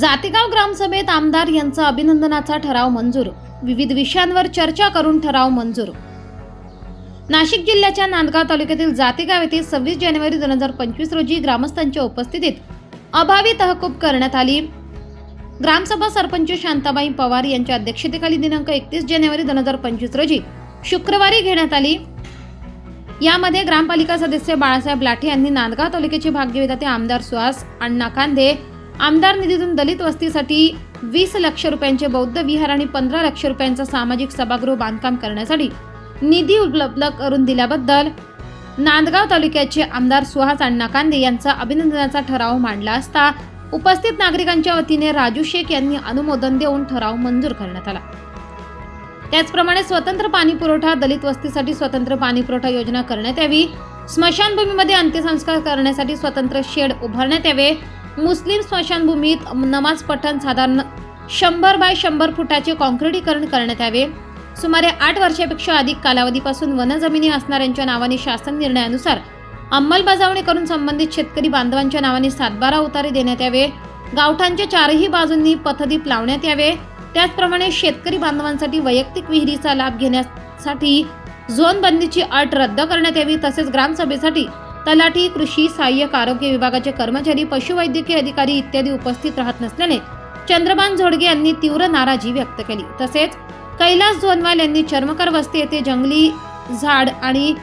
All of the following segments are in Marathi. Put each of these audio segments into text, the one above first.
जातेगाव ग्रामसभेत आमदार यांचा अभिनंदनाचा ठराव मंजूर. विविध विषयांवर चर्चा करून ठराव मंजूर. नाशिक जिल्ह्याच्या नांदगाव तालुक्यातील जातेगाव येथे सव्वीस जानेवारी दोन हजार पंचवीस रोजी ग्रामस्थांच्या उपस्थितीत अभावी तहकूब करण्यात आली. ग्रामसभा सरपंच शांताबाई पवार यांच्या अध्यक्षतेखाली दिनांक एकतीस जानेवारी दोन हजार पंचवीस रोजी शुक्रवारी घेण्यात आली. यामध्ये ग्रामपालिका सदस्य बाळासाहेब लाठे यांनी नांदगाव तालुक्याचे ते आमदार सुहास अण्णा कांदे आमदार निधीतून दलित वस्तीसाठी वीस लक्ष रुपयांचे बौद्ध विहार आणि पंधरा लक्ष रुपयांचा सामाजिक सभागृह बांधकाम करण्यासाठी निधी उपलब्ध करून दिल्याबद्दल नांदगाव तालुक्याचे आमदार सुहास अण्णा कांदे यांचा अभिनंदनाचा ठराव मांडला असता उपस्थित नागरिकांच्या वतीने राजू शेख यांनी अनुमोदन देऊन ठराव मंजूर करण्यात आला. त्याचप्रमाणे स्वतंत्र पाणी पुरवठा दलित वस्तीसाठी स्वतंत्र पाणी पुरवठा योजना करण्यात यावी स्मशानभूमीमध्ये अंत्यसंस्कार करण्यासाठी स्वतंत्र शेड उभारण्यात यावे मुस्लिम स्मशानभूमीत नमाज पठण साधारण शंभर बाय शंभर फुटाचे कॉन्क्रिटीकरण करण्यात यावे. सुमारे आठ वर्षापेक्षा अधिक कालावधीपासून वनजमिनी असणाऱ्यांच्या नावाने शासन निर्णयानुसार अंमलबजावणी करून संबंधित शेतकरी बांधवांच्या नावाने सातबारा उतारे देण्यात यावे. गावठांच्या चारही बाजूंनी पथदीप लावण्यात यावे. त्याचप्रमाणे शेतकरी बांधवांसाठी वैयक्तिक विहिरीचा लाभ घेण्यासाठी झोन बंदीची अट रद्द करण्यात यावी तसेच ग्रामसभेसाठी तलाठी कृषी सहाय्यक आरोग्य विभागाचे कर्मचारी पशुवैद्यकीय अधिकारी इत्यादी उपस्थित राहत नसल्याने चंद्रबान झोडगे यांनी तीव्र नाराजी व्यक्त केली. तसेच कैलास झोनवाल यांनी चर्मकर वस्ती येथे जंगली झाड आणि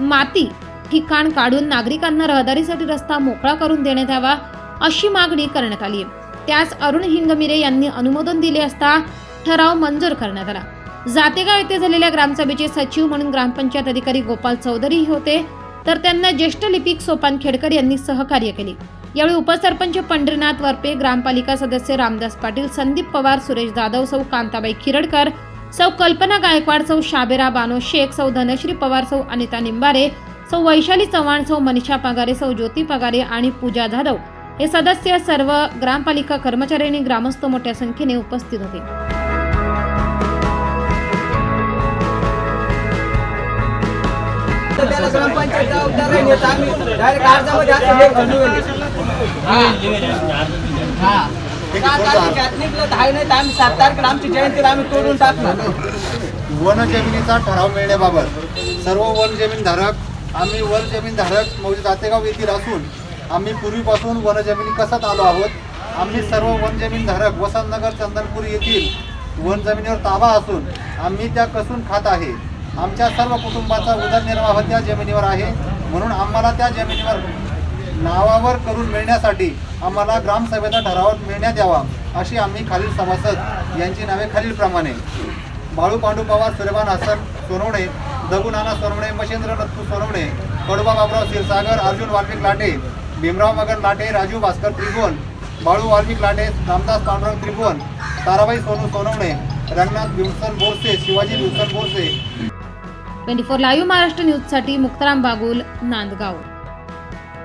माती ठिकाण काढून नागरिकांना रहदारीसाठी रस्ता मोकळा करून देण्यात यावा अशी मागणी करण्यात आली. आहे त्यास अरुण हिंगमिरे यांनी अनुमोदन दिले असता ठराव मंजूर करण्यात आला. जातेगाव येथे झालेल्या ग्रामसभेचे सचिव म्हणून ग्रामपंचायत अधिकारी गोपाल चौधरी होते. तर त्यांना ज्येष्ठ लिपिक सोपान खेडकर यांनी सहकार्य केले. यावेळी उपसरपंच पंढरीनाथ वरपे ग्रामपालिका सदस्य रामदास पाटील संदीप पवार सुरेश जाधव सौ कांताबाई खिरडकर सौ कल्पना गायकवाड सौ शाबेरा बानो शेख सौ धनश्री पवार सौ अनिता निंबारे सौ वैशाली चव्हाण सौ मनीषा पगारे सौ ज्योती पगारे आणि पूजा जाधव हे सदस्य सर्व ग्रामपालिका कर्मचारी आणि ग्रामस्थ मोठ्या संख्येने उपस्थित होते. तर त्याला ग्रामपंचायत जबाबदार आहे नाही तर आम्ही डायरेक्ट अर्जामध्ये असं घालून गेले. सहा तारखेला निघलं तर आहे नाही तर आम्ही सात तारखेला आमची जयंतीला आम्ही तोडून टाकणार. वन जमिनीचा ठराव मिळण्याबाबत सर्व वन जमीन धारक आम्ही वन जमीन धारक मौजे जातेगाव येथील असून आम्ही पूर्वीपासून वन जमिनी कसत आलो आहोत? आम्ही सर्व वन जमीन धारक वसंतनगर चंदनपूर येथील वन जमिनीवर ताबा असून आम्ही त्या कसून खात आहे? आमच्या सर्व कुटुंबाचा उदरनिर्वाह त्या जमिनीवर आहे. म्हणून आम्हाला त्या जमिनीवर नावावर करून मिळण्यासाठी आम्हाला ग्रामसभेचा ठराव मिळण्यात यावा अशी आम्ही खालील सभासद यांची नावे खालीलप्रमाणे. Balu Pandu Pawar Suleman Hasan Sonawane Dagu Nana Sonawane Mashendra Dattu Sonawane Kadwa Baburao Kshirsagar Arjun Valmik Late Bhimrao Magan Late Raju Bhaskar Tribhuvan Balu Valmik Late Ramdas Pandurang Tribhuvan Tarabai Sonu Sonawane Ranganath Bhimsen Borse Shivaji Bhimsen Borse. Twenty four live Maharashtra न्यूजसाठी मुक्ताराम बागुल नांदगाव.